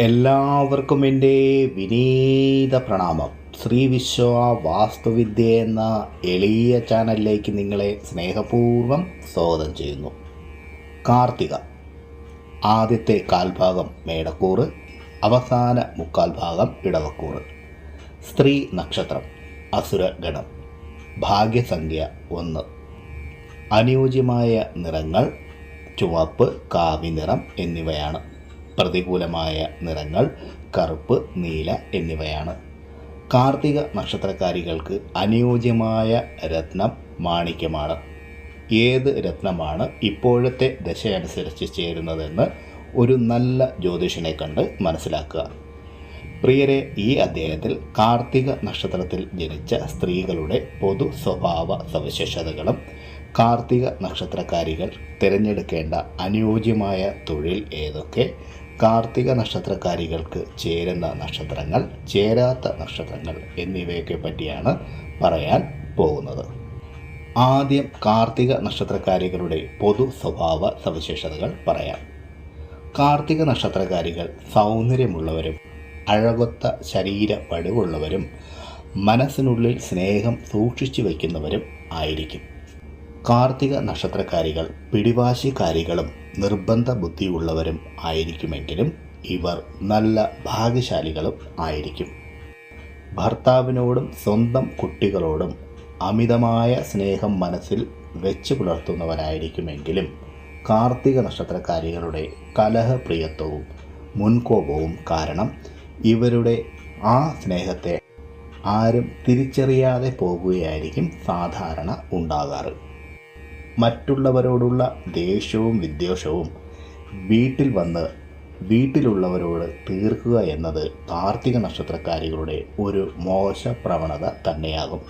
എല്ലാവർക്കും എന്റെ വിനീത പ്രണാമം. ശ്രീ വിശ്വ വാസ്തുവിദ്യ എന്ന എളിയ ചാനലിലേക്ക് നിങ്ങളെ സ്നേഹപൂർവം സ്വാഗതം ചെയ്യുന്നു. കാർത്തിക ആദ്യത്തെ കാൽഭാഗം മേടക്കൂറ് അവസാന മുക്കാൽ ഭാഗം ഇടവക്കൂറ്. സ്ത്രീ നക്ഷത്രം അസുരഗണം ഭാഗ്യസംഖ്യ ഒന്ന്. അനുയോജ്യമായ നിറങ്ങൾ ചുവപ്പ് കാവി നിറം എന്നിവയാണ്. പ്രതികൂലമായ നിറങ്ങൾ കറുപ്പ് നീല എന്നിവയാണ്. കാർത്തിക നക്ഷത്രക്കാരികൾക്ക് അനുയോജ്യമായ രത്നം മാണിക്യമാണ്. ഏത് രത്നമാണ് ഇപ്പോഴത്തെ ദശയനുസരിച്ച് ചേരുന്നതെന്ന് ഒരു നല്ല ജ്യോതിഷനെ കണ്ട് മനസ്സിലാക്കുക. പ്രിയരെ ഈ അദ്ദേഹത്തിൽ കാർത്തിക നക്ഷത്രത്തിൽ ജനിച്ച സ്ത്രീകളുടെ പൊതു സ്വഭാവ സവിശേഷതകളും കാർത്തിക നക്ഷത്രക്കാരികൾ തിരഞ്ഞെടുക്കേണ്ട അനുയോജ്യമായ തൊഴിൽ ഏതൊക്കെ കാർത്തിക നക്ഷത്രക്കാരികൾക്ക് ചേരുന്ന നക്ഷത്രങ്ങൾ ചേരാത്ത നക്ഷത്രങ്ങൾ എന്നിവയൊക്കെ പറ്റിയാണ് പറയാൻ പോകുന്നത്. ആദ്യം കാർത്തിക നക്ഷത്രക്കാരികളുടെ പൊതു സ്വഭാവ സവിശേഷതകൾ പറയാം. കാർത്തിക നക്ഷത്രക്കാരികൾ സൗന്ദര്യമുള്ളവരും അഴകൊത്ത ശരീര വടിവുള്ളവരും മനസ്സിനുള്ളിൽ സ്നേഹം സൂക്ഷിച്ചു വയ്ക്കുന്നവരും ആയിരിക്കും. കാർത്തിക നക്ഷത്രക്കാരികൾ പിടിവാശിക്കാരികളും നിർബന്ധ ബുദ്ധിയുള്ളവരും ആയിരിക്കുമെങ്കിലും ഇവർ നല്ല ഭാഗ്യശാലികളും ആയിരിക്കും. ഭർത്താവിനോടും സ്വന്തം കുട്ടികളോടും അമിതമായ സ്നേഹം മനസ്സിൽ വെച്ച് പുലർത്തുന്നവരായിരിക്കുമെങ്കിലും കാർത്തിക നക്ഷത്രക്കാരികളുടെ കലഹപ്രിയത്വവും മുൻകോപവും കാരണം ഇവരുടെ ആ സ്നേഹത്തെ ആരും തിരിച്ചറിയാതെ പോകുകയായിരിക്കും സാധാരണ ഉണ്ടാകാറ്. മറ്റുള്ളവരോടുള്ള ദേഷ്യവും വിദ്വേഷവും വീട്ടിൽ വന്ന് വീട്ടിലുള്ളവരോട് തീർക്കുക എന്നത് കാർത്തിക നക്ഷത്രക്കാരികളുടെ ഒരു മോശ പ്രവണത തന്നെയാകും.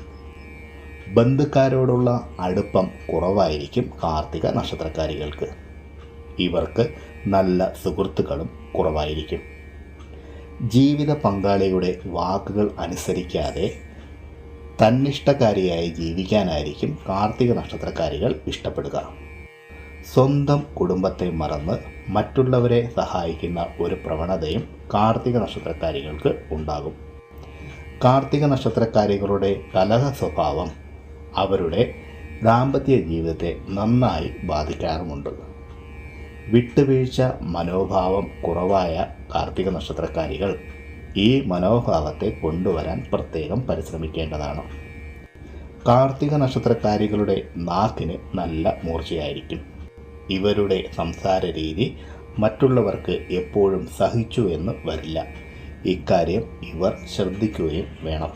ബന്ധുക്കാരോടുള്ള അടുപ്പം കുറവായിരിക്കും കാർത്തിക നക്ഷത്രക്കാരികൾക്ക്. ഇവർക്ക് നല്ല സുഹൃത്തുക്കളും കുറവായിരിക്കും. ജീവിത പങ്കാളിയുടെ വാക്കുകൾ അനുസരിക്കാതെ തന്നിഷ്ടക്കാരിയായി ജീവിക്കാനായിരിക്കും കാർത്തിക നക്ഷത്രക്കാരികൾ ഇഷ്ടപ്പെടുക. സ്വന്തം കുടുംബത്തെ മറന്ന് മറ്റുള്ളവരെ സഹായിക്കുന്ന ഒരു പ്രവണതയും കാർത്തിക നക്ഷത്രക്കാരികൾക്ക് ഉണ്ടാകും. കാർത്തിക നക്ഷത്രക്കാരികളുടെ കലഹ സ്വഭാവം അവരുടെ ദാമ്പത്യ ജീവിതത്തെ നന്നായി ബാധിക്കാറുമുണ്ട്. വിട്ടുവീഴ്ച മനോഭാവം കുറവായ കാർത്തിക നക്ഷത്രക്കാരികൾ ഈ മനോഭാവത്തെ കൊണ്ടുവരാൻ പ്രത്യേകം പരിശ്രമിക്കേണ്ടതാണ്. കാർത്തിക നക്ഷത്രക്കാരികളുടെ നാക്കിന് നല്ല മൂർച്ചയായിരിക്കും. ഇവരുടെ സംസാര രീതി മറ്റുള്ളവർക്ക് എപ്പോഴും സഹിച്ചു എന്ന് വരില്ല. ഇക്കാര്യം ഇവർ ശ്രദ്ധിക്കുകയും വേണം.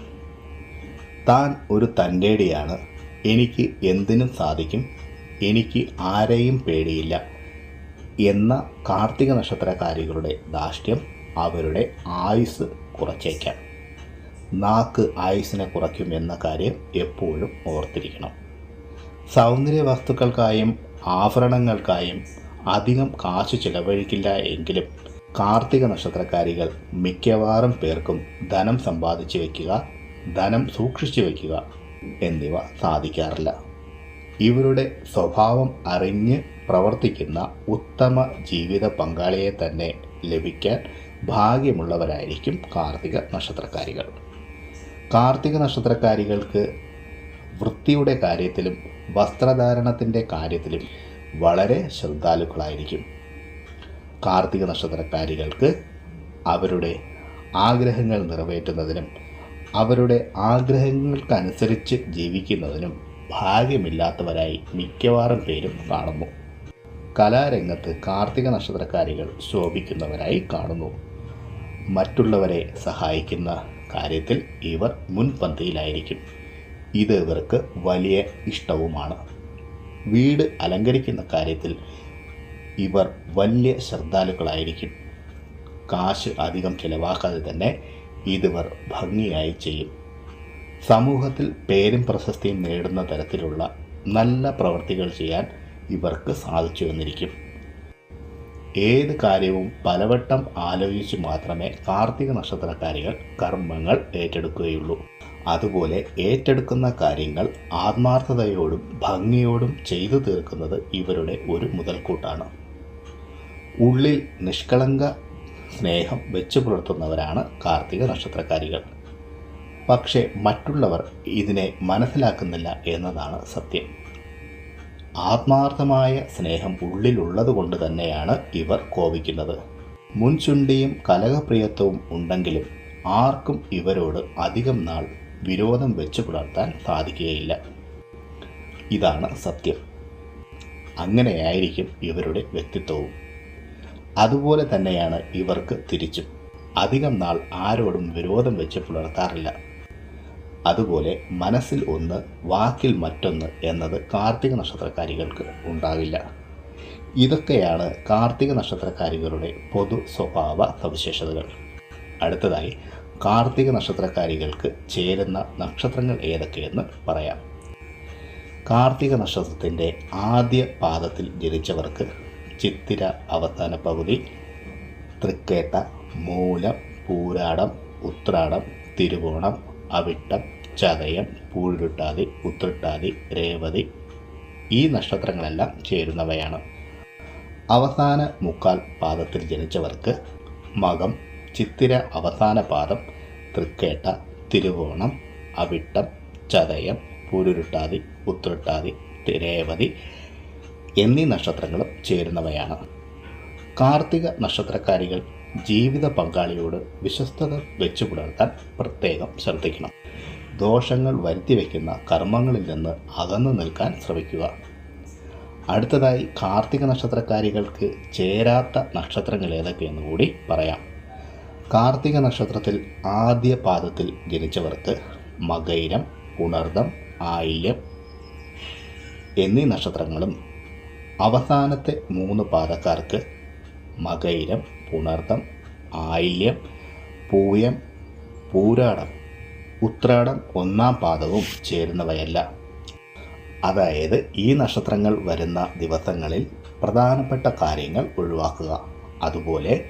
താൻ ഒരു തന്റെടിയാണ്. എനിക്ക് എന്തിനും സാധിക്കും. എനിക്ക് ആരെയും പേടിയില്ല. എന്ന കാർത്തിക നക്ഷത്രക്കാരികളുടെ ധാർഷ്ട്യം അവരുടെ ആയുസ് കുറച്ചേക്കാം. നാക്ക് ആയുസിനെ കുറയ്ക്കും എന്ന കാര്യം എപ്പോഴും ഓർത്തിരിക്കണം. സൗന്ദര്യ വസ്തുക്കൾക്കായും ആഭരണങ്ങൾക്കായും അധികം കാശ് ചിലവഴിക്കില്ല എങ്കിലും കാർത്തിക നക്ഷത്രക്കാരികൾ മിക്കവാറും പേർക്കും ധനം സമ്പാദിച്ചു വയ്ക്കുക ധനം സൂക്ഷിച്ചു വയ്ക്കുക എന്നിവ സാധിക്കാറില്ല. ഇവരുടെ സ്വഭാവം അറിഞ്ഞ് പ്രവർത്തിക്കുന്ന ഉത്തമ ജീവിത പങ്കാളിയെ തന്നെ ലഭിക്കാൻ ഭാഗ്യമുള്ളവരായിരിക്കും കാർത്തിക നക്ഷത്രക്കാരികൾ. കാർത്തിക നക്ഷത്രക്കാരികൾക്ക് വൃത്തിയുടെ കാര്യത്തിലും വസ്ത്രധാരണത്തിന്റെ കാര്യത്തിലും വളരെ ശ്രദ്ധാലുക്കളായിരിക്കും. കാർത്തിക നക്ഷത്രക്കാരികൾക്ക് അവരുടെ ആഗ്രഹങ്ങൾ നിറവേറ്റുന്നതിനും അവരുടെ ആഗ്രഹങ്ങൾക്കനുസരിച്ച് ജീവിക്കുന്നതിനും ഭാഗ്യമില്ലാത്തവരായി മിക്കവാറും പേരും കാണുന്നു. കലാരംഗത്ത് കാർത്തിക നക്ഷത്രക്കാരികൾ ശോഭിക്കുന്നവരായി കാണുന്നു. മറ്റുള്ളവരെ സഹായിക്കുന്ന കാര്യത്തിൽ ഇവർ മുൻപന്തിയിലായിരിക്കും. ഇത് ഇവർക്ക് വലിയ ഇഷ്ടവുമാണ്. വീട് അലങ്കരിക്കുന്ന കാര്യത്തിൽ ഇവർ വലിയ ശ്രദ്ധാലുക്കളായിരിക്കും. കാശ് അധികം ചിലവാക്കാതെ തന്നെ ഇതിവർ ഭംഗിയായി ചെയ്യും. സമൂഹത്തിൽ പേരും പ്രശസ്തിയും നേടുന്ന തരത്തിലുള്ള നല്ല പ്രവൃത്തികൾ ചെയ്യാൻ ഇവർക്ക് സാധിച്ചു എന്നിരിക്കും ഏത് കാര്യവും പലവട്ടം ആലോചിച്ച് മാത്രമേ കാർത്തിക നക്ഷത്രക്കാരികൾ കർമ്മങ്ങൾ ഏറ്റെടുക്കുകയുള്ളൂ. അതുപോലെ ഏറ്റെടുക്കുന്ന കാര്യങ്ങൾ ആത്മാർത്ഥതയോടും ഭംഗിയോടും ചെയ്തു തീർക്കുന്നത് ഇവരുടെ ഒരു മുതൽക്കൂട്ടാണ്. ഉള്ളിൽ നിഷ്കളങ്ക സ്നേഹം വെച്ചു പുലർത്തുന്നവരാണ് കാർത്തിക നക്ഷത്രക്കാരികൾ. പക്ഷേ മറ്റുള്ളവർ ഇതിനെ മനസ്സിലാക്കുന്നില്ല എന്നതാണ് സത്യം. ആത്മാർത്ഥമായ സ്നേഹം ഉള്ളിലുള്ളത് കൊണ്ട് തന്നെയാണ് ഇവർ കോപിക്കുന്നത്. മുൻചുണ്ടിയും കലഹപ്രിയത്വവും ഉണ്ടെങ്കിലും ആർക്കും ഇവരോട് അധികം നാൾ വിരോധം വെച്ചു പുലർത്താൻ സാധിക്കുകയില്ല. ഇതാണ് സത്യം. അങ്ങനെയായിരിക്കും ഇവരുടെ വ്യക്തിത്വവും. അതുപോലെ തന്നെയാണ് ഇവർക്ക് തിരിച്ചും. അധികം നാൾ ആരോടും വിരോധം വെച്ച് പുലർത്താറില്ല അതുപോലെ മനസ്സിൽ ഒന്ന് വാക്കിൽ മറ്റൊന്ന് എന്നത് കാർത്തിക നക്ഷത്രക്കാരികൾക്ക് ഉണ്ടാവില്ല. ഇതൊക്കെയാണ് കാർത്തിക നക്ഷത്രക്കാരികളുടെ പൊതു സ്വഭാവ സവിശേഷതകൾ. അടുത്തതായി കാർത്തിക നക്ഷത്രക്കാരികൾക്ക് ചേരുന്ന നക്ഷത്രങ്ങൾ ഏതൊക്കെയെന്ന് പറയാം. കാർത്തിക നക്ഷത്രത്തിന്റെ ആദ്യ പാദത്തിൽ ജനിച്ചവർക്ക് ചിത്തിര അവസാന പകുതി തൃക്കേട്ട മൂലം പൂരാടം ഉത്രാടം തിരുവോണം അവിട്ടം ചതയം പൂഴുരുട്ടാതി ഉത്രട്ടാതി രേവതി ഈ നക്ഷത്രങ്ങളെല്ലാം ചേരുന്നവയാണ്. അവസാന മുക്കാൽ പാദത്തിൽ ജനിച്ചവർക്ക് മകം ചിത്തിര അവസാന പാദം തൃക്കേട്ട തിരുവോണം അവിട്ടം ചതയം പൂരുരുട്ടാതി ഉത്രട്ടാതി രേവതി എന്നീ നക്ഷത്രങ്ങളും ചേരുന്നവയാണ്. കാർത്തിക നക്ഷത്രക്കാരികൾ ജീവിത പങ്കാളിയോട് വിശ്വസ്തത വെച്ചു പുലർത്താൻ പ്രത്യേകം ശ്രദ്ധിക്കണം. ദോഷങ്ങൾ വരുത്തി വയ്ക്കുന്ന കർമ്മങ്ങളിൽ നിന്ന് അകന്നു നിൽക്കാൻ ശ്രമിക്കുക. അടുത്തതായി കാർത്തിക നക്ഷത്രക്കാരികൾക്ക് ചേരാത്ത നക്ഷത്രങ്ങൾ ഏതൊക്കെയെന്ന് കൂടി പറയാം. കാർത്തിക നക്ഷത്രത്തിൽ ആദ്യ പാദത്തിൽ ജനിച്ചവർക്ക് മകൈരം ഉണർദം ആയില്യം എന്നീ നക്ഷത്രങ്ങളും അവസാനത്തെ മൂന്ന് പാദക്കാർക്ക് മകൈരം പുണർദം ആയില്യം പൂയം പൂരാടം ഉത്രാടം ഒന്നാം പാദവും ചേരുന്നവയല്ല. അതായത് ഈ നക്ഷത്രങ്ങൾ വരുന്ന ദിവസങ്ങളിൽ പ്രധാനപ്പെട്ട കാര്യങ്ങൾ ഒഴിവാക്കുക. അതുപോലെ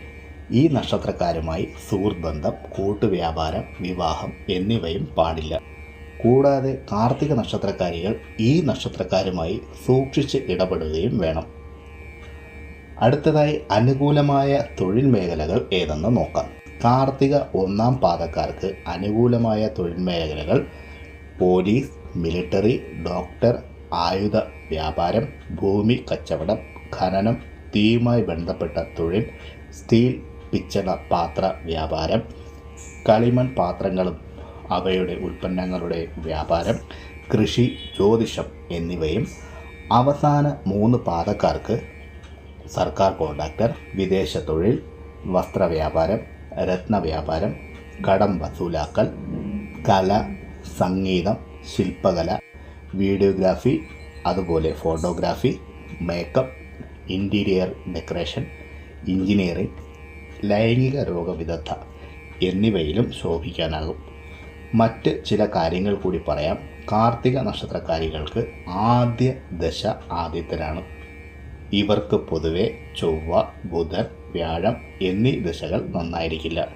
ഈ നക്ഷത്രക്കാരുമായി സുഹൃത്ത് ബന്ധം കൂട്ടുവ്യാപാരം വിവാഹം എന്നിവയും പാടില്ല. കൂടാതെ കാർത്തിക നക്ഷത്രക്കാരികൾ ഈ നക്ഷത്രക്കാരുമായി സൂക്ഷിച്ച് ഇടപെടുകയും വേണം. അടുത്തതായി അനുകൂലമായ തൊഴിൽ മേഖലകൾ ഏതെന്ന് നോക്കാം. കാർത്തിക ഒന്നാം പാദക്കാർക്ക് അനുകൂലമായ തൊഴിൽ മേഖലകൾ പോലീസ് മിലിട്ടറി ഡോക്ടർ ആയുധ വ്യാപാരം ഭൂമി കച്ചവടം ഖനനം തീയുമായി ബന്ധപ്പെട്ട തൊഴിൽ സ്റ്റീൽ പിച്ചള പാത്ര വ്യാപാരം കളിമൺ പാത്രങ്ങളും അവയുടെ ഉൽപ്പന്നങ്ങളുടെ വ്യാപാരം കൃഷി ജ്യോതിഷം എന്നിവയും അവസാന മൂന്ന് പാദക്കാർക്ക് സർക്കാർ കോൺട്രാക്ടർ വിദേശ തൊഴിൽ വസ്ത്രവ്യാപാരം രത്നവ്യാപാരം കടം വസൂലാക്കൽ കല സംഗീതം ശില്പകല വീഡിയോഗ്രാഫി അതുപോലെ photography makeup interior decoration engineering ലൈംഗിക രോഗവിദഗ്ധ എന്നിവയിലും ശോഭിക്കാനാകും. മറ്റ് ചില കാര്യങ്ങൾ കൂടി പറയാം. കാർത്തിക നക്ഷത്രക്കാരികൾക്ക് ആദ്യ ദശ ആദ്യത്തിലാണ് ഇവർക്ക് പൊതുവെ ചൊവ്വ ബുധൻ വ്യാഴം എന്നീ ദിശകൾ നന്നായിരിക്കില്ല.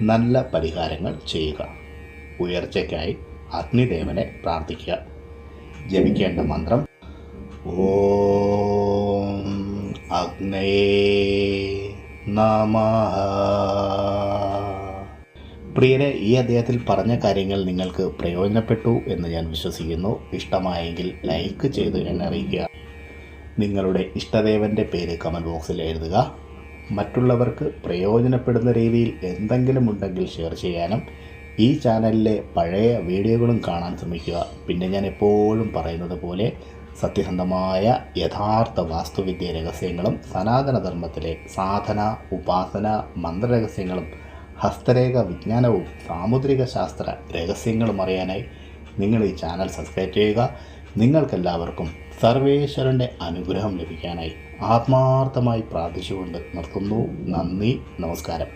നല്ല പരിഹാരങ്ങൾ ചെയ്യുക. ഉയർച്ചയ്ക്കായി അഗ്നിദേവനെ പ്രാർത്ഥിക്കുക. ജപിക്കേണ്ട മന്ത്രം ഓം അഗ്നയേ നമ. പ്രിയരെ ഈ അദ്ദേഹത്തിൽ പറഞ്ഞ കാര്യങ്ങൾ നിങ്ങൾക്ക് പ്രയോജനപ്പെട്ടു എന്ന് ഞാൻ വിശ്വസിക്കുന്നു. ഇഷ്ടമായെങ്കിൽ ലൈക്ക് ചെയ്ത് എന്നെ അറിയിക്കുക. നിങ്ങളുടെ ഇഷ്ടദേവന്റെ പേര് കമന്റ് ബോക്സിൽ എഴുതുക. മറ്റുള്ളവർക്ക് പ്രയോജനപ്പെടുന്ന രീതിയിൽ എന്തെങ്കിലും ഉണ്ടെങ്കിൽ ഷെയർ ചെയ്യാനും ഈ ചാനലിലെ പഴയ വീഡിയോകളും കാണാൻ ശ്രമിക്കുക. പിന്നെ ഞാൻ എപ്പോഴും പറയുന്നത് പോലെ സത്യസന്ധമായ യഥാർത്ഥ വാസ്തുവിദ്യ രഹസ്യങ്ങളും സനാതനധർമ്മത്തിലെ സാധന ഉപാസന മന്ത്രരഹസ്യങ്ങളും ഹസ്തരേഖ വിജ്ഞാനവും സാമുദ്രിക ശാസ്ത്ര രഹസ്യങ്ങളും അറിയാനായി നിങ്ങൾ ഈ ചാനൽ സബ്സ്ക്രൈബ് ചെയ്യുക. നിങ്ങൾക്കെല്ലാവർക്കും സർവേശ്വരന്റെ അനുഗ്രഹം ലഭിക്കാനായി ആത്മാർത്ഥമായി പ്രാർത്ഥിച്ചുകൊണ്ട് നിർത്തുന്നു. നന്ദി. നമസ്കാരം.